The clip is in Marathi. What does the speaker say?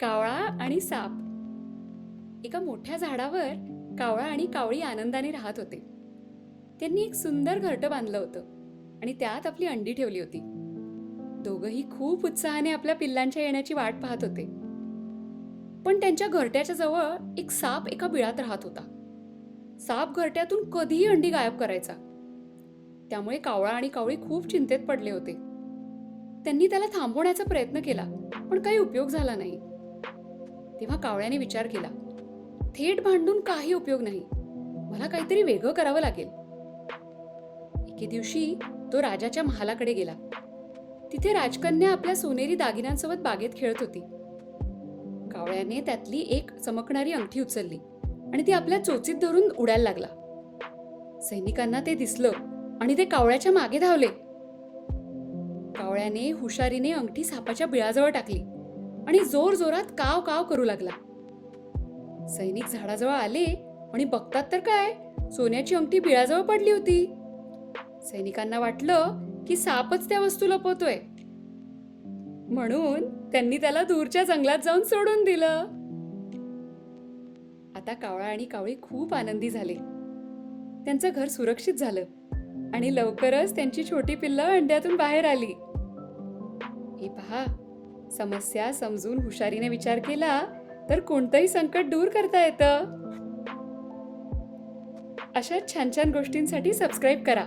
कावळा आणि साप. एका मोठ्या झाडावर कावळा आणि कावळी आनंदाने राहत होते. त्यांनी एक सुंदर घरटं बांधलं होतं आणि त्यात आपली अंडी ठेवली होती. दोघंही खूप उत्साहाने आपल्या पिल्लांच्या येण्याची वाट पाहत होते. पण त्यांच्या घरट्याच्या जवळ एक साप एका बिळात राहत होता. साप घरट्यातून कधीही अंडी गायब करायचा. त्यामुळे कावळा आणि कावळी खूप चिंतेत पडले होते. त्यांनी त्याला थांबवण्याचा प्रयत्न केला पण काही उपयोग झाला नाही. तेव्हा कावळ्याने विचार केला थेट भांडून काही उपयोग नाही. मला काहीतरी वेगळं करावं लागेल. एके दिवशी तो राजाच्या महालाकडे गेला. तिथे राजकन्या आपल्या सोनेरी दागिन्यांसोबत बागेत खेळत होती. कावळ्याने त्यातली एक चमकणारी अंगठी उचलली आणि ती आपल्या चोचीत धरून उडायला लागला. सैनिकांना ते दिसलं आणि ते कावळ्याच्या मागे धावले. कावळ्याने हुशारीने अंगठी सापाच्या बिळाजवळ टाकली. आणि जोर जोरात काव काव करू लागला. सैनिक झाडाजवळ आले आणि बघतात तर काय? सोन्याची अंगठी बिळाजवळ पडली होती. सैनिकांना वाटलं की सापच त्या वस्तू लपवतोय. म्हणून त्यांनी त्याला दूरच्या जंगलात जाऊन सोडून दिलं. आता कावळा आणि कावळी खूप आनंदी झाले. त्यांचं घर सुरक्षित झालं आणि लवकरच त्यांची छोटी पिल्लं अंड्यातून बाहेर आली. हे पहा समस्या समजून हुशारीने विचार केला तर कोणतंही संकट दूर करता येतं. अशा छान छान गोष्टींसाठी सबस्क्राईब करा.